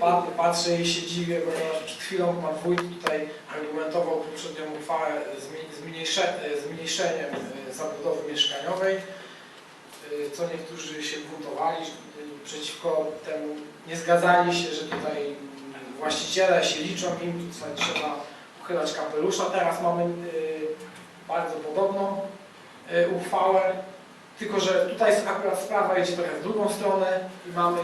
pat, patrzę i się dziwię, ponieważ przed chwilą Pan Wójt tutaj argumentował poprzednią uchwałę zmniejsze, zmniejszeniem e, zabudowy mieszkaniowej, e, co niektórzy się buntowali e, przeciwko temu, nie zgadzali się, że tutaj właściciele się liczą im, tutaj trzeba uchylać kapelusza. Teraz mamy bardzo podobną uchwałę, tylko że tutaj akurat sprawa idzie trochę w drugą stronę i mamy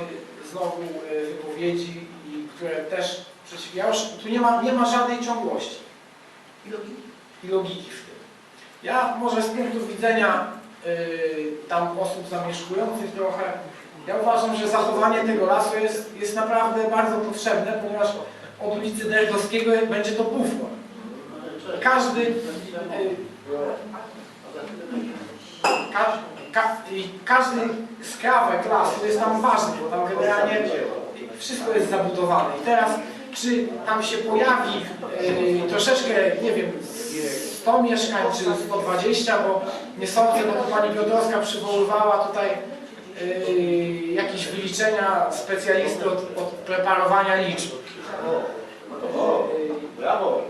znowu e, wypowiedzi, i, które też przeciw... Ja już, tu nie ma, nie ma żadnej ciągłości I logiki. i logiki w tym. Ja może z punktu widzenia y, tam osób zamieszkujących trochę, ja uważam, że zachowanie tego lasu jest, jest naprawdę bardzo potrzebne, ponieważ od ulicy Derdowskiego będzie to bufor. Każdy, y, ka, ka, każdy skrawek lasu jest tam ważny, bo tam generalnie wszystko jest zabudowane. I teraz, czy tam się pojawi y, troszeczkę, nie wiem, 100 mieszkań czy 120, bo nie sądzę, no bo pani Piotrowska przywoływała tutaj y, jakieś wyliczenia specjalisty od, od preparowania liczb. Brawo!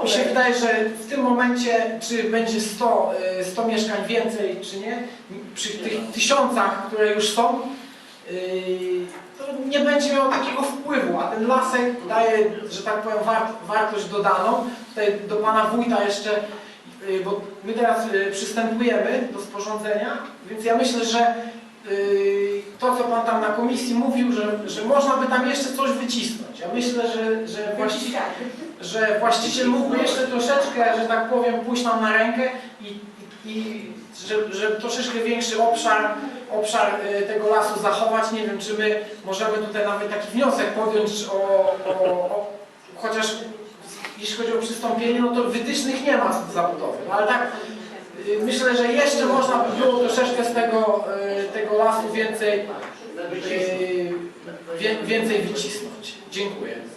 I Mi się wydaje, że w tym momencie, czy będzie 100, y, 100 mieszkań więcej, czy nie, przy tych tysiącach, które już są, y, to nie będzie miało takiego wpływu, a ten lasek daje, że tak powiem, wart, wartość dodaną. Tutaj do Pana Wójta jeszcze, y, bo my teraz y, przystępujemy do sporządzenia, więc ja myślę, że y, to, co Pan tam na komisji mówił, że, że można by tam jeszcze coś wycisnąć. Ja myślę, że, że właściwie że właściciel mógłby jeszcze troszeczkę, że tak powiem, pójść nam na rękę i, i, że, że troszeczkę większy obszar, obszar y, tego lasu zachować. Nie wiem, czy my możemy tutaj nawet taki wniosek podjąć o, o, o chociaż jeśli chodzi o przystąpienie, no to wytycznych nie ma z zabudowy. No, ale tak y, myślę, że jeszcze można by było troszeczkę z tego, y, tego lasu więcej, więcej wycisnąć. Dziękuję.